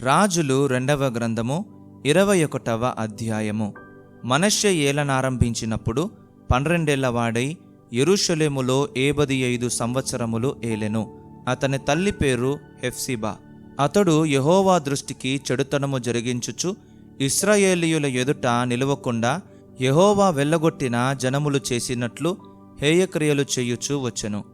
రాజులు రెండవ గ్రంథము ఇరవై ఒకటవ అధ్యాయము. మనష్య ఏలనారంభించినప్పుడు పన్నెండేళ్ళవాడై వాడై ఏబది ఐదు సంవత్సరములు ఏలెను. అతని తల్లి పేరు హెఫ్సిబా. అతడు యహోవా దృష్టికి చెడుతనము జరిగించుచు ఇస్రాయేలీయుల ఎదుట నిలవకుండా యహోవా వెళ్ళగొట్టిన జనములు చేసినట్లు హేయక్రియలు చేయుచూ వచ్చెను.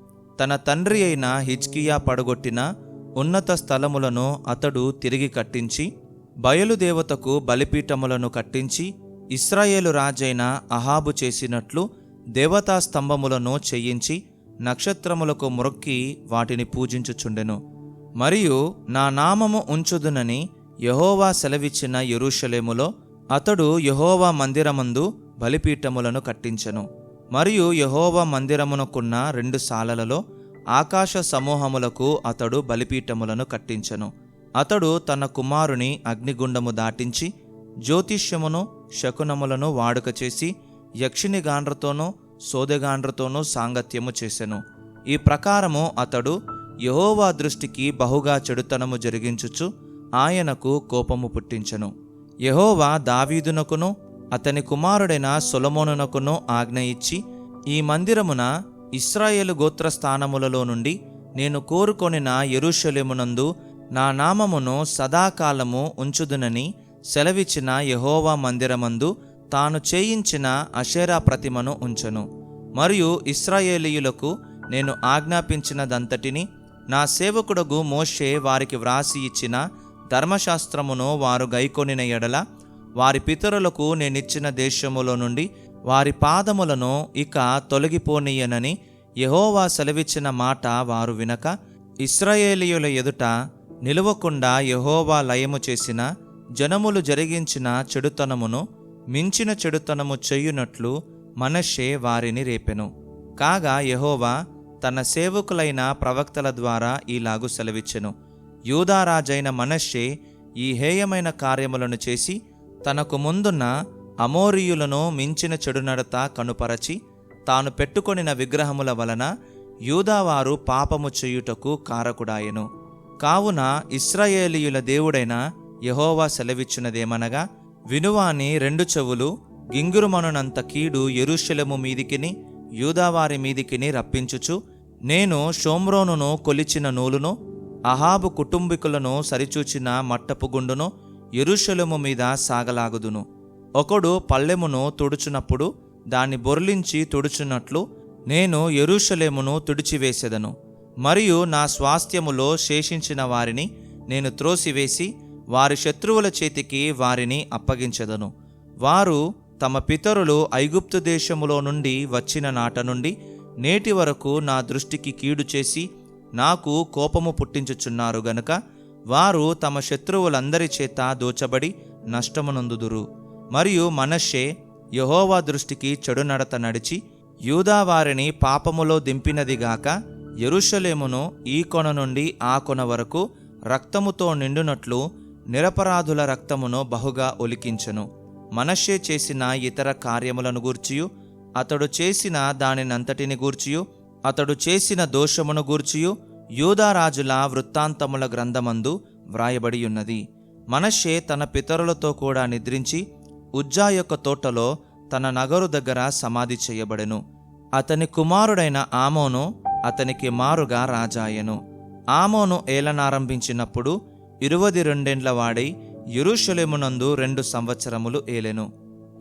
తన తండ్రి అయిన హిజ్కియా పడగొట్టిన ఉన్నత స్థలములను అతడు తిరిగి కట్టించి బయలుదేవతకు బలిపీఠములను కట్టించి ఇస్రాయేలు రాజైన అహాబు చేసినట్లు దేవతా స్తంభములను చేయించి నక్షత్రములకు మొక్కి వాటిని పూజించుచుండెను. మరియు నా నామము ఉంచుదునని యహోవా సెలవిచ్చిన యెరూషలేములో అతడు యహోవా మందిరమందు బలిపీఠములను కట్టించెను. మరియు యహోవా మందిరమునకున్న రెండు సాలలలో ఆకాశ సమూహములకు అతడు బలిపీఠములను కట్టించెను. అతడు తన కుమారుని అగ్నిగుండము దాటించి జ్యోతిష్యమును శకునములను వాడుక చేసి యక్షిని గాండ్రతోనూ సోదెగాండ్రతోనూ సాంగత్యము చేసెను. ఈ ప్రకారము అతడు యహోవా దృష్టికి బహుగా చెడుతనము జరిగించుచు ఆయనకు కోపము పుట్టించెను. యహోవా దావీదునకును అతని కుమారుడైన సొలమోనునకును ఆజ్ఞ ఇచ్చి ఈ మందిరమున ఇస్రాయేలు గోత్రస్థానములలో నుండి నేను కోరుకొనిన ఎరుషలేమునందు నా నామమును సదాకాలము ఉంచుదునని సెలవిచ్చిన యహోవా మందిరమందు తాను చేయించిన అషేరా ప్రతిమను ఉంచను. మరియు ఇస్రాయేలీయులకు నేను ఆజ్ఞాపించినదంతటిని నా సేవకుడగు మోషే వారికి వ్రాసి ఇచ్చిన ధర్మశాస్త్రమును వారు గైకొనిన ఎడల వారి పితరులకు నేనిచ్చిన దేశములో నుండి వారి పాదములను ఇక తొలగిపోనీయనని యహోవా సెలవిచ్చిన మాట వారు వినక ఇస్రాయేలీయుల ఎదుట నిలువకుండా యహోవా లయము చేసిన జనములు జరిగించిన చెడుతనమును మించిన చెడుతనము చెయ్యునట్లు మనషే వారిని రేపెను. కాగా యహోవా తన సేవకులైన ప్రవక్తల ద్వారా ఈలాగు సెలవిచ్చెను. యూదారాజైన మనషే ఈ హేయమైన కార్యములను చేసి తనకు ముందున్న అమోరియులను మించిన చెడునడత కనుపరచి తాను పెట్టుకొనిన విగ్రహముల వలన యూదావారు పాపము చేయుటకు కారకుడాయెను. కావున ఇస్రాయేలీయుల దేవుడైన యహోవా సెలవిచ్చినదేమనగా వినువాని రెండు చెవులు గింగురుమనునంత కీడు ఎరుశలము మీదికిని యూదావారి మీదికిని రప్పించుచు నేను షోమ్రోనును కొలిచిన నూలును అహాబు కుటుంబీకులను సరిచూచిన మట్టపు గుండును ఎరుశలము మీద సాగలాగుదును. ఒకడు పల్లెమును తుడుచునప్పుడు దాన్ని బొర్లించి తుడుచున్నట్లు నేను ఎరుషలేమును తుడిచివేసేదను. మరియు నా స్వాస్థ్యములో శేషించిన వారిని నేను త్రోసివేసి వారి శత్రువుల చేతికి వారిని అప్పగించెదను. వారు తమ పితరులు ఐగుప్తు దేశములో నుండి వచ్చిన నాట నుండి నేటి వరకు నా దృష్టికి కీడు చేసి నాకు కోపము పుట్టించుచున్నారు గనుక వారు తమ శత్రువులందరి చేత దోచబడి నష్టమునందుదురు. మరియు మనషే యహోవా దృష్టికి చెడు నడత నడిచి యూదా వారిని పాపములో దింపినదిగాక ఎరుషలేమును ఈ కొన నుండి ఆ కొన వరకు రక్తముతో నిండునట్లు నిరపరాధుల రక్తమును బహుగా ఒలికించెను. మనషే చేసిన ఇతర కార్యములను గూర్చియు అతడు చేసిన దానినంతటిని గూర్చియు అతడు చేసిన దోషమును గూర్చియు యూదారాజుల వృత్తాంతముల గ్రంథమందు వ్రాయబడియున్నది. మనషే తన పితరులతో కూడా నిద్రించి ఉజ్జా యొక్క తోటలో తన నగరు దగ్గర సమాధి చేయబడెను. అతని కుమారుడైన ఆమోను అతనికి మారుగా రాజాయెను. ఆమోను ఏలనారంభించినప్పుడు ఇరువది రెండేండ్ల వాడై యురుషులేమునందు రెండు సంవత్సరములు ఏలెను.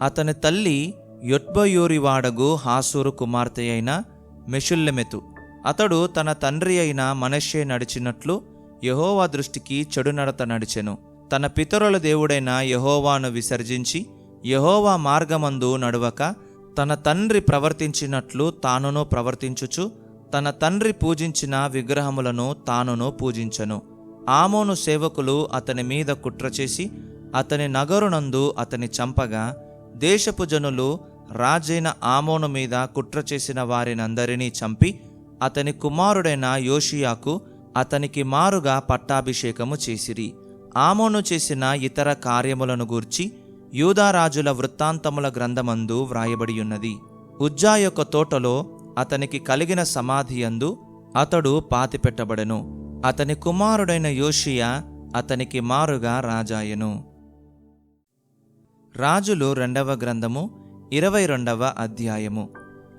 అతని తల్లి యొట్బయూరివాడగు హాసూరు కుమార్తె అయిన మెషుల్లెమెతు. అతడు తన తండ్రి అయిన మనషే నడిచినట్లు యహోవా దృష్టికి చెడు నడత నడిచెను. తన పితరుల దేవుడైన యహోవాను విసర్జించి యహోవా మార్గమందు నడువక తన తండ్రి ప్రవర్తించినట్లు తానును ప్రవర్తించుచు తన తండ్రి పూజించిన విగ్రహములను తానును పూజించను. ఆమోను సేవకులు అతని మీద కుట్ర చేసి అతని నగరునందు అతని చంపగా దేశపు జనులు రాజైన ఆమోను మీద కుట్ర చేసిన వారినందరినీ చంపి అతని కుమారుడైన యోషియాకు అతనికి మారుగా పట్టాభిషేకము చేసిరి. ఆమోను చేసిన ఇతర కార్యములను గూర్చి యూదారాజుల వృత్తాంతముల గ్రంథమందు వ్రాయబడియున్నది. ఉజ్జా యొక్క తోటలో అతనికి కలిగిన సమాధియందు అతడు పాతిపెట్టబడెను. అతని కుమారుడైన యోషియా అతనికి మారుగా రాజాయెను. రాజులు రెండవ గ్రంథము ఇరవై రెండవ అధ్యాయము.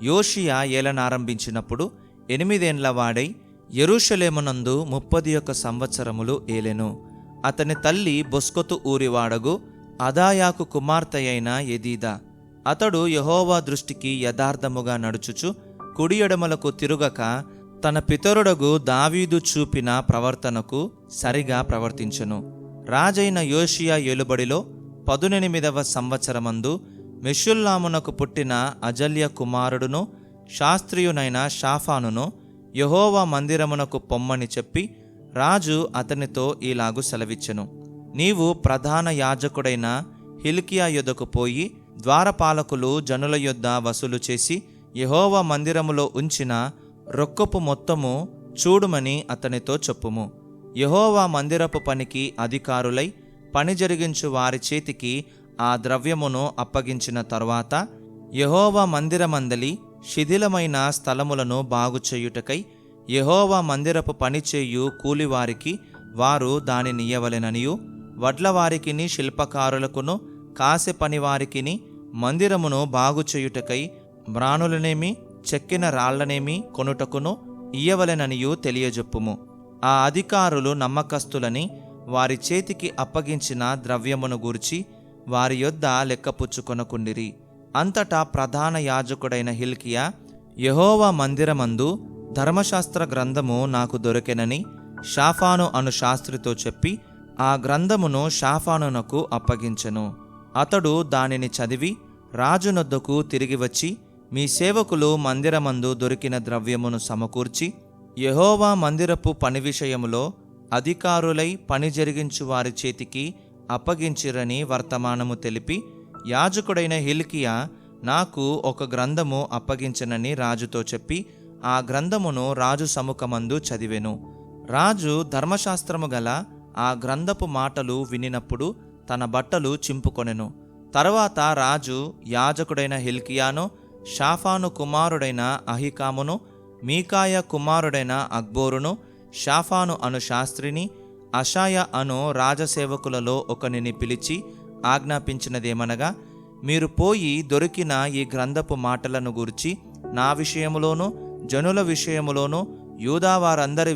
యోషియా ఏలనారంభించినప్పుడు ఎనిమిదేండ్ల వాడై ఎరుషలేమునందు ముప్పది యొక్క సంవత్సరములు ఏలెను. అతని తల్లి బొస్కొతు ఊరివాడగు అదాయాకు కుమార్తె అయిన ఎదీదా అతడు యహోవా దృష్టికి యథార్థముగా నడుచుచు కుడి ఎడమలకు తిరుగక తన పితరుడగు దావీదు చూపిన ప్రవర్తనకు సరిగా ప్రవర్తించెను. రాజైన యోషియా ఏలుబడిలో పదునెనిమిదవ సంవత్సరమందు మెషుల్లామునకు పుట్టిన అజల్య కుమారుడును శాస్త్రియునైన షాఫానును యహోవా మందిరమునకు పొమ్మని చెప్పి రాజు అతనితో ఇలాగు సెలవిచ్చెను. నీవు ప్రధాన యాజకుడైన హిల్కియా యొద్దకు పోయి ద్వారపాలకులు జనుల యొద్ద వసూలు చేసి యహోవా మందిరములో ఉంచిన రొక్కపు మొత్తము చూడుమని అతనితో చెప్పుము. యహోవా మందిరపు పనికి అధికారులై పని జరిగించు వారి చేతికి ఆ ద్రవ్యమును అప్పగించిన తరువాత యహోవా మందిరమందలి శిథిలమైన స్థలములను బాగుచేయుటకై యహోవా మందిరపు పనిచేయు కూలివారికి వారు దానిని ఇయ్యవలెననియు. వడ్లవారికిని శిల్పకారులకును కాసె పనివారికిని మందిరమును బాగుచేయుటకై బ్రాణులనేమి చెక్కిన రాళ్ళనేమి కొనుటకును ఇయ్యవలెననియు తెలియజెప్పుము. ఆ అధికారులు నమ్మకస్తులని వారి చేతికి అప్పగించిన ద్రవ్యమును గూర్చి వారి యొద్ద లెక్కపుచ్చుకొనకుండిరి. అంతటా ప్రధాన యాజకుడైన హిల్కియా యహోవా మందిరమందు ధర్మశాస్త్ర గ్రంథము నాకు దొరికెనని షాఫాను అను శాస్త్రితో చెప్పి ఆ గ్రంథమును షాఫానునకు అప్పగించెను. అతడు దానిని చదివి రాజునొద్దకు తిరిగి వచ్చి మీ సేవకులు మందిరమందు దొరికిన ద్రవ్యమును సమకూర్చి యహోవా మందిరపు పని విషయములో అధికారులై పని జరిగించు వారి చేతికి అప్పగించిరని వర్తమానము తెలిపి యాజకుడైన హిల్కియా నాకు ఒక గ్రంథము అప్పగించనని రాజుతో చెప్పి ఆ గ్రంథమును రాజు సముఖమందు చదివెను. రాజు ధర్మశాస్త్రము గల ఆ గ్రంథపు మాటలు వినినప్పుడు తన బట్టలు చింపుకొనెను. తర్వాత రాజు యాజకుడైన హిల్కియాను షాఫాను కుమారుడైన అహికామును మీకాయ కుమారుడైన అక్బోరును షాఫాను అను శాస్త్రిని అషాయ అను రాజసేవకులలో ఒకనిని పిలిచి ఆజ్ఞాపించినదేమనగా మీరు పోయి దొరికిన ఈ గ్రంథపు మాటలను గురించి నా విషయములోను జనుల విషయములోనూ యూదా వారందరి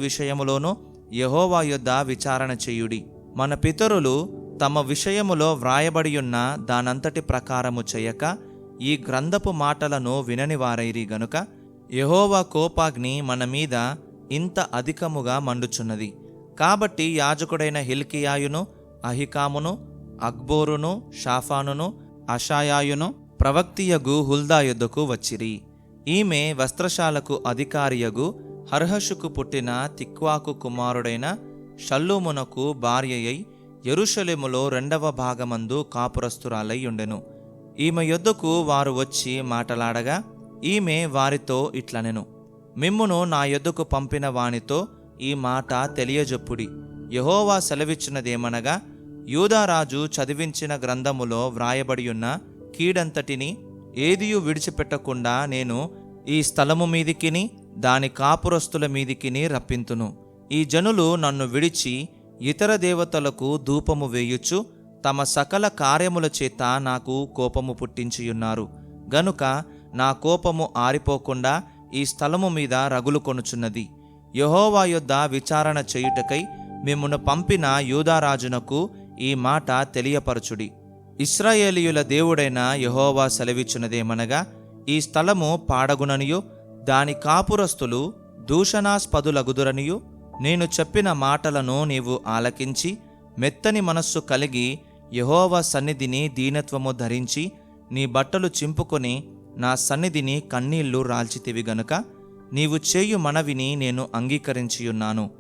యహోవా యొద్ద విచారణ చేయుడి. మన పితరులు తమ విషయములో వ్రాయబడియున్న దానంతటి ప్రకారము చేయక ఈ గ్రంథపు మాటలను వినని వారైరి గనుక యహోవా కోపాగ్ని మన మీద ఇంత అధికముగా మండుచున్నది. కాబట్టి యాజకుడైన హిల్కియాయును అహికామును అక్బోరును షాఫానును అషాయాయును ప్రవక్తియగు హుల్దా యొద్దకు వచ్చిరి. ఈమె వస్త్రశాలకు అధికారియగు హర్హషుకు పుట్టిన తిక్వాకు కుమారుడైన షల్లూమునకు భార్యయై ఎరుషలేములో రెండవ భాగమందు కాపురస్తురాలై ఉండెను. ఈమె యొద్దకు వారు వచ్చి మాటలాడగా ఈమె వారితో ఇట్లనెను. మిమ్మును నా యొద్దకు పంపిన వానితో ఈ మాట తెలియజొప్పుడి. యహోవా సెలవిచ్చినదేమనగా యూదారాజు చదివించిన గ్రంథములో వ్రాయబడియున్న కీడంతటిని ఏదియూ విడిచిపెట్టకుండా నేను ఈ స్థలము మీదికిని దాని కాపురస్తుల మీదికిని రప్పింతును. ఈ జనులు నన్ను విడిచి ఇతర దేవతలకు ధూపము వేయుచు తమ సకల కార్యముల చేత నాకు కోపము పుట్టించియున్నారు. గనుక నా కోపము ఆరిపోకుండా ఈ స్థలము మీద రగులు కొనుచున్నది. యహోవా యొద్ద విచారణ చేయుటకై మిమ్మును పంపిన యూదారాజునకు ఈ మాట తెలియపరచుడి. ఇస్రాయేలీయుల దేవుడైన యహోవా సెలవిచ్చున్నదేమనగా ఈ స్థలము పాడగుననియు దాని కాపురస్తులు దూషణాస్పదులగుదురనియు నేను చెప్పిన మాటలను నీవు ఆలకించి మెత్తని మనస్సు కలిగి యహోవ సన్నిధిని దీనత్వము ధరించి నీ బట్టలు చింపుకొని నా సన్నిధిని కన్నీళ్ళు రాల్చితివి గనుక నీవు చేయు మనవిని నేను అంగీకరించియున్నాను.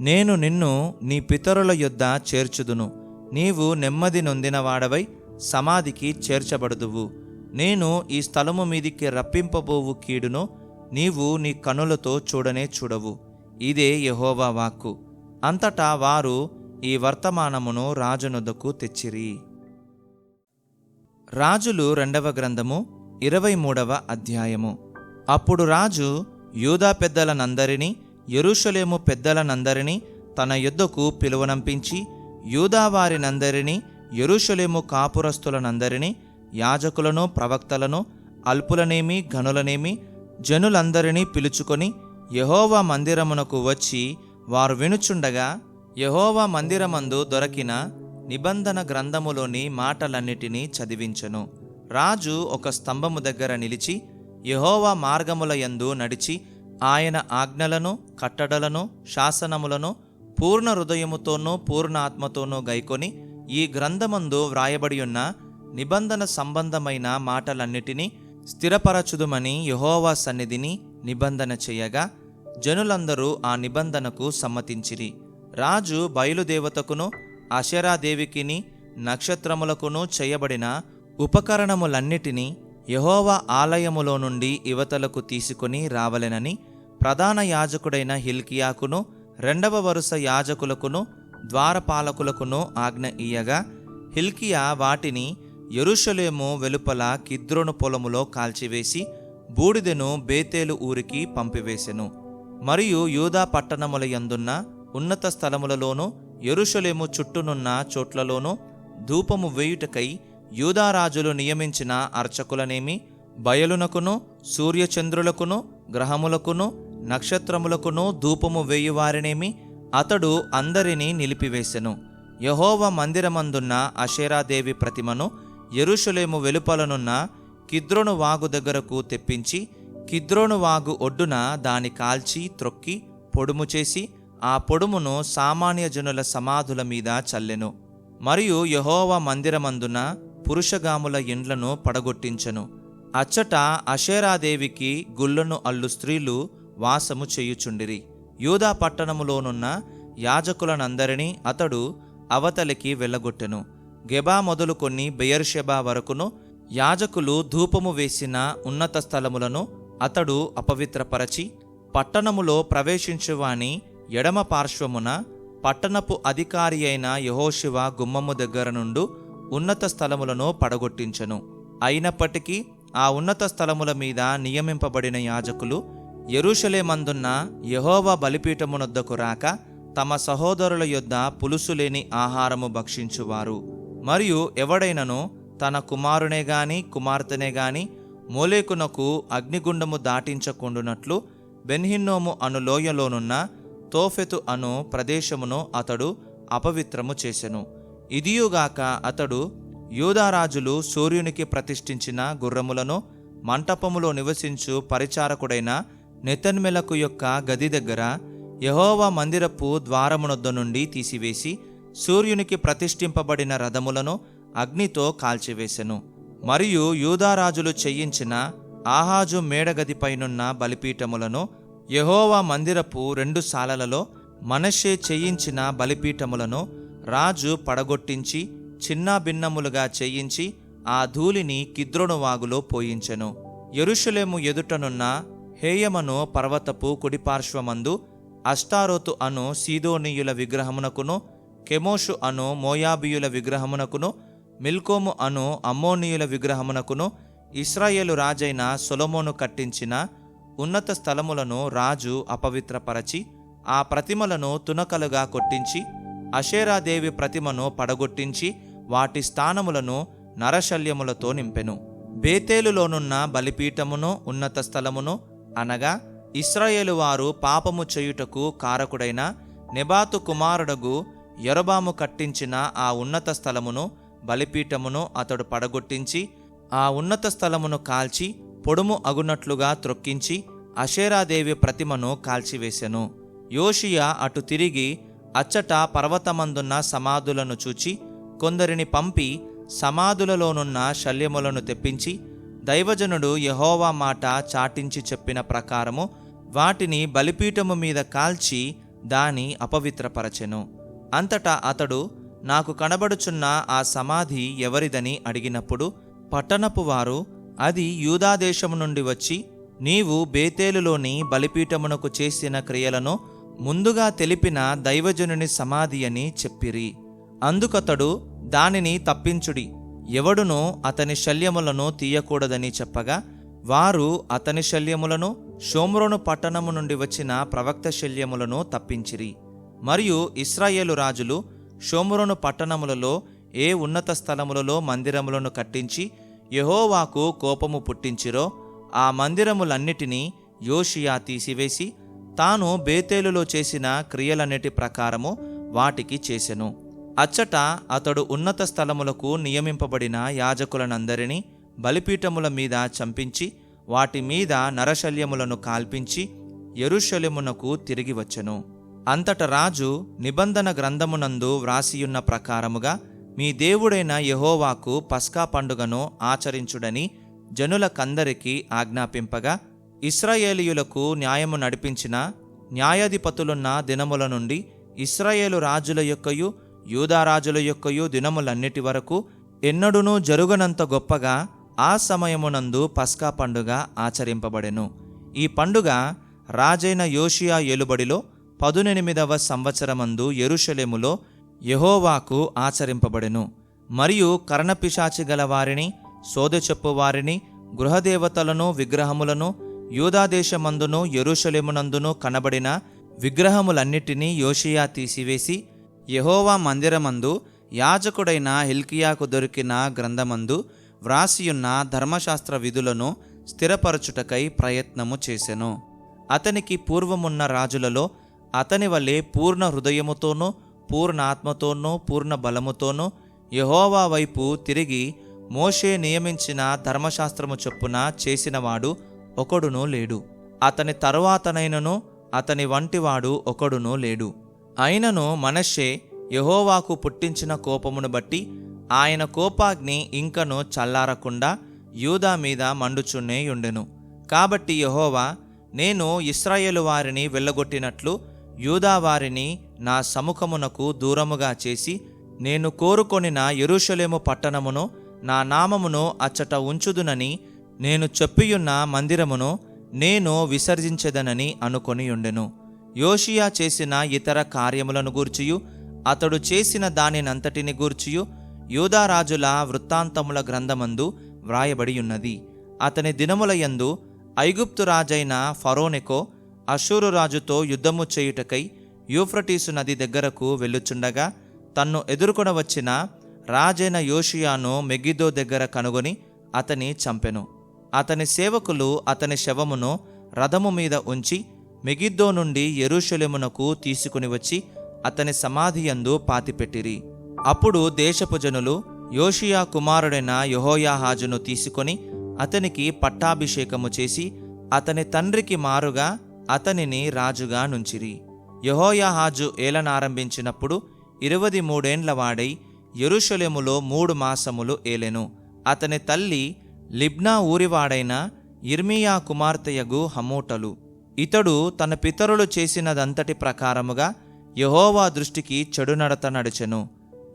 నేను నిన్ను నీ పితరుల యొద్ద చేర్చుదును. నీవు నెమ్మది నొందినవాడవై సమాధికి చేర్చబడుదువు. నేను ఈ స్థలము మీదికి రప్పింపబోవు కీడును నీవు నీ కనులతో చూడనే చూడవు. ఇదే యహోవా వాక్కు. అంతటా వారు ఈ వర్తమానమును రాజునొద్దకు తెచ్చిరి. రాజులు రెండవ గ్రంథము ఇరవై మూడవ అధ్యాయము. అప్పుడు రాజు యూదా పెద్దలనందరినీ ఎరుషలేము పెద్దలనందరినీ తన యుద్ధకు పిలువనంపించి యూదావారినందరినీ ఎరుషలేము కాపురస్తులనందరినీ యాజకులను ప్రవక్తలను అల్పులనేమి ఘనులనేమి జనులందరినీ పిలుచుకొని యహోవా మందిరమునకు వచ్చి వారు వినుచుండగా యహోవా మందిరమందు దొరికిన నిబంధన గ్రంథములోని మాటలన్నిటినీ చదివించెను. రాజు ఒక స్తంభము దగ్గర నిలిచి యహోవా మార్గముల యందు నడిచి ఆయన ఆజ్ఞలను కట్టడలను శాసనములను పూర్ణ హృదయముతోనూ పూర్ణ ఆత్మతోనూ గైకొని ఈ గ్రంథమందు వ్రాయబడి ఉన్న నిబంధన సంబంధమైన మాటలన్నిటినీ స్థిరపరచుదుమని యహోవా సన్నిధిని నిబంధన చేయగా జనులందరూ ఆ నిబంధనకు సమ్మతించిరి. రాజు బయలుదేవతకును అశరాదేవికిని నక్షత్రములకును చేయబడిన ఉపకరణములన్నిటినీ యహోవా ఆలయములో నుండి యువతలకు తీసుకుని రావలెనని ప్రధాన యాజకుడైన హిల్కియాకును రెండవ వరుస యాజకులకును ద్వారపాలకులకును ఆజ్ఞ ఇయ్యగా హిల్కియా వాటిని ఎరుషలేము వెలుపల కిద్రోను పొలములో కాల్చివేసి బూడిదెను బేతేలు ఊరికి పంపివేసెను. మరియు యూదా పట్టణముల యందున్న ఉన్నత స్థలములలోనూ ఎరుషలేము చుట్టూనున్న చోట్లలోనూ ధూపము వేయుటకై యూదారాజులు నియమించిన అర్చకులనేమి బయలునకును సూర్యచంద్రులకును గ్రహములకును నక్షత్రములకును ధూపము వేయువారినేమి అతడు అందరినీ నిలిపివేసెను. యహోవ మందిరమందున్న అషేరాదేవి ప్రతిమను ఎరుషులేము వెలుపలనున్న కిద్రోను వాగు దగ్గరకు తెప్పించి కిద్రోను వాగు ఒడ్డున దాని కాల్చి త్రొక్కి పొడుము చేసి ఆ పొడుమును సామాన్య జనుల సమాధుల మీద చల్లెను. మరియు యహోవ మందిరమందున పురుషగాముల ఇండ్లను పడగొట్టించెను. అచ్చట అషేరాదేవికి గుళ్ళను అల్లు స్త్రీలు వాసము చేయుచుండిరి. యూదా పట్టణములోనున్న యాజకులనందరినీ అతడు అవతలికి వెళ్ళగొట్టెను. గెబా మొదలుకొని బెయర్షెబా వరకును యాజకులు ధూపము వేసిన ఉన్నత స్థలములను అతడు అపవిత్రపరచి పట్టణములో ప్రవేశించువాని ఎడమ పార్శ్వమున పట్టణపు అధికారి అయిన యహోశివ గుమ్మము దగ్గర నుండు ఉన్నత స్థలములను పడగొట్టించెను. అయినప్పటికీ ఆ ఉన్నత స్థలముల మీద నియమింపబడిన యాజకులు ఎరుషలేమందున్న యహోవ బలిపీఠమునొద్దకు రాక తమ సహోదరుల యొద్ద పులుసు లేని ఆహారము భక్షించువారు. మరియు ఎవడైనను తన కుమారునే గాని కుమార్తెనే గాని మోలేకునకు అగ్నిగుండము దాటించకుండునట్లు బెన్హిన్నోము అను లోయలోనున్న తోఫెతు అను ప్రదేశమును అతడు అపవిత్రము చేసెను. ఇదియుగాక అతడు యూదారాజులు సూర్యునికి ప్రతిష్ఠించిన గుర్రములను మంటపములో నివసించు పరిచారకుడైన నెతన్మెలకు యొక్క గది దగ్గర యహోవా మందిరపు ద్వారమునొద్ద నుండి తీసివేసి సూర్యునికి ప్రతిష్ఠింపబడిన రథములను అగ్నితో కాల్చివేసెను. మరియు యూదారాజులు చేయించిన ఆహాజు మేడగదిపైనున్న బలిపీఠములను యహోవా మందిరపు రెండు సాలలలో మనషే చేయించిన బలిపీఠములను రాజు పడగొట్టించి చిన్నాభిన్నములుగా చేయించి ఆ ధూళిని కిద్రోను వాగులో పోయించెను. ఎరుషులేము ఎదుటనున్న హేయమను పర్వతపు కుడిపార్శ్వమందు అష్టారోతు అను సీదోనీయుల విగ్రహమునకును కెమోషు అను మోయాబియుల విగ్రహమునకును మిల్కోము అను అమ్మోనీయుల విగ్రహమునకును ఇస్రాయేలు రాజైన సొలమోను కట్టించిన ఉన్నత స్థలములను రాజు అపవిత్రపరచి ఆ ప్రతిమలను తునకలుగా కొట్టించి అషేరాదేవి ప్రతిమను పడగొట్టించి వాటి స్థానములను నరశల్యములతో నింపెను. బేతేలులోనున్న బలిపీఠమును ఉన్నత స్థలమును అనగా ఇస్రాయేలు వారు పాపము చేయుటకు కారకుడైన నెబాతు కుమారుడగు యరబాము కట్టించిన ఆ ఉన్నత స్థలమును బలిపీఠమును అతడు పడగొట్టించి ఆ ఉన్నత స్థలమును కాల్చి పొడుము అగునట్లుగా త్రొక్కించి అషేరాదేవి ప్రతిమను కాల్చివేశెను యోషియా అటు తిరిగి అచ్చట పర్వతమందున్న సమాధులను చూచి కొందరిని పంపి సమాధులలోనున్న శల్యములను తెప్పించి దైవజనుడు యహోవా మాట చాటించి చెప్పిన ప్రకారము వాటిని బలిపీఠము మీద కాల్చి దాని అపవిత్రపరచెను. అంతటా అతడు నాకు కనబడుచున్న ఆ సమాధి ఎవరిదని అడిగినప్పుడు పట్టణపు వారు అది యూదాదేశము నుండి వచ్చి నీవు బేతేలులోని బలిపీఠమునకు చేసిన క్రియలను ముందుగా తెలిపిన దైవజనుని సమాధి అని చెప్పిరి. అందుకతడు దానిని తప్పించుడి. ఎవడునూ అతని శల్యములను తీయకూడదని చెప్పగా వారు అతని శల్యములను షోమ్రోను పట్టణము నుండి వచ్చిన ప్రవక్త శల్యములను తప్పించిరి. మరియు ఇస్రాయేలు రాజులు షోమురోను పట్టణములలో ఏ ఉన్నత స్థలములలో మందిరములను కట్టించి యహోవాకు కోపము పుట్టించిరో ఆ మందిరములన్నిటినీ యోషియా తీసివేసి తాను బేతేలులో చేసిన క్రియలన్నిటి ప్రకారము వాటికి చేసెను. అచ్చట అతడు ఉన్నత స్థలములకు నియమింపబడిన యాజకులనందరినీ బలిపీఠముల మీద చంపించి వాటి మీద నరశల్యములను కాల్పించి ఎరుశల్యమునకు తిరిగి వచ్చెను. అంతట రాజు నిబంధన గ్రంథమునందు వ్రాసియున్న ప్రకారముగా మీ దేవుడైన యెహోవాకు పస్కా పండుగను ఆచరించుడని జనులకందరికీ ఆజ్ఞాపింపగా ఇస్రాయేలీయులకు న్యాయము నడిపించిన న్యాయాధిపతులున్న దినముల నుండి ఇస్రాయేలు రాజుల యొక్కయు యూదారాజుల యొక్కయు దినములన్నిటి వరకు ఎన్నడూనూ జరుగనంత గొప్పగా ఆ సమయమునందు పస్కా పండుగ ఆచరింపబడెను. ఈ పండుగ రాజైన యోషియా ఏలుబడిలో పదునెనిమిదవ సంవత్సరమందు ఎరుషలేములో యహోవాకు ఆచరింపబడెను. మరియు కర్ణపిశాచి గల వారిని సోదచెప్పు వారిని గృహదేవతలను విగ్రహములను యూదాదేశమందును ఎరుషలేమునందును కనబడిన విగ్రహములన్నిటినీ యోషియా తీసివేసి యెహోవా మందిరమందు యాజకుడైన హిల్కియాకు దొరికిన గ్రంథమందు వ్రాసియున్న ధర్మశాస్త్ర విధులను స్థిరపరచుటకై ప్రయత్నము చేసెను. అతనికి పూర్వమున్న రాజులలో అతని వలె పూర్ణ హృదయముతోనూ పూర్ణ ఆత్మతోనూ పూర్ణ బలముతోనూ యహోవా వైపు తిరిగి మోషే నియమించిన ధర్మశాస్త్రము చొప్పున చేసినవాడు ఒకడునూ లేడు. అతని తరువాతనైనను అతని వంటివాడు ఒకడునూ లేడు. అయినను మనషే యహోవాకు పుట్టించిన కోపమును బట్టి ఆయన కోపాగ్ని ఇంకను చల్లారకుండా యూదా మీద మండుచున్నే ఉండెను కాబట్టి యహోవా నేను ఇస్రాయేలు వారిని వెళ్ళగొట్టినట్లు యూదా వారిని నా సముఖమునకు దూరముగా చేసి నేను కోరుకొనిన ఎరుషలేము పట్టణమును నా నామమును అచ్చట ఉంచుదునని నేను చెప్పియున్న మందిరమును నేను విసర్జించదనని అనుకొనియుండెను. యోషియా చేసిన ఇతర కార్యములను గూర్చియు అతడు చేసిన దానినంతటిని గూర్చియు యూదారాజుల వృత్తాంతముల గ్రంథమందు వ్రాయబడియున్నది. అతని దినములయందు ఐగుప్తు రాజైన ఫరోనెకో అషూరు రాజుతో యుద్ధము చేయుటకై యూఫ్రటీసు నది దగ్గరకు వెళ్ళుచుండగా తన్ను ఎదుర్కొన వచ్చిన రాజైన యోషియాను మెగిదో దగ్గర కనుగొని అతని చంపెను. అతని సేవకులు అతని శవమును రథము మీద ఉంచి మెగిద్దో నుండి యెరూషలేమునకు తీసుకుని వచ్చి అతని సమాధియందు పాతిపెట్టిరి. అప్పుడు దేశపు జనులు యోషియా కుమారుడైన యహోయాహాజును తీసుకొని అతనికి పట్టాభిషేకము చేసి అతని తండ్రికి మారుగా అతనిని రాజుగా నుంచిరి. యహోయాహాజు ఏలనారంభించినప్పుడు ఇరవది మూడేండ్ల వాడై ఎరుషలేములో మూడు మాసములు ఏలెను. అతని తల్లి లిబ్నా ఊరివాడైన ఇర్మియా కుమార్తెయగు హమూటలు. ఇతడు తన పితరులు చేసినదంతటి ప్రకారముగా యహోవా దృష్టికి చెడు నడత నడిచెను.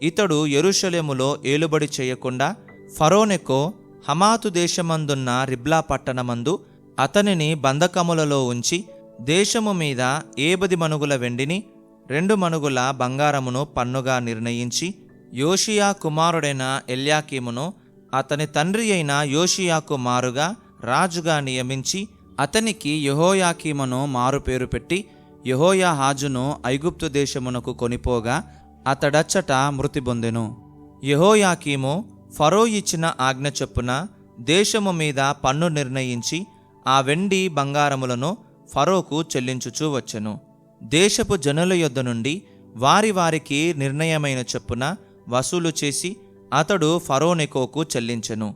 ఇతడు ఎరుషలేములో ఏలుబడి చేయకుండా ఫరోనెకో హమాతు దేశమందున్న రిబ్లా పట్టణమందు అతనిని బంధకములలో ఉంచి దేశము మీద ఏబది మనుగుల వెండిని రెండు మనుగుల బంగారమును పన్నుగా నిర్ణయించి యోషియా కుమారుడైన ఎల్యాకీమును అతని తండ్రి అయిన యోషియాకు మారుగా రాజుగా నియమించి అతనికి యెహోయాకీమును మారుపేరు పెట్టి యహోయాహాజును ఐగుప్తు దేశమునకు కొనిపోగా అతడచ్చట మృతి పొందెను. యెహోయాకీము ఫరో ఇచ్చిన ఆజ్ఞ చొప్పున దేశము మీద పన్ను నిర్ణయించి ఆ వెండి బంగారములను ఫరోకు చెల్లించుచూ వచ్చెను. దేశపు జనుల యొద్ద నుండి వారి వారికి నిర్ణయమైన చొప్పున వసూలు చేసి అతడు ఫరోనికోకు చెల్లించెను.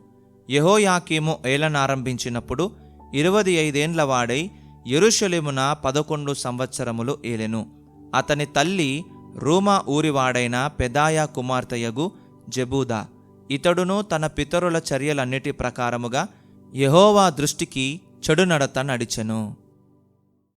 యహోయాకీము ఏలనారంభించినప్పుడు ఇరవది ఐదేండ్ల వాడై ఎరుషలేమున పదకొండు సంవత్సరములు ఏలెను. అతని తల్లి రూమా ఊరివాడైన పెదాయా కుమార్తెయగు జబూదా. ఇతడును తన పితరుల చర్యలన్నిటి ప్రకారముగా యహోవా దృష్టికి చెడు నడత నడిచెను.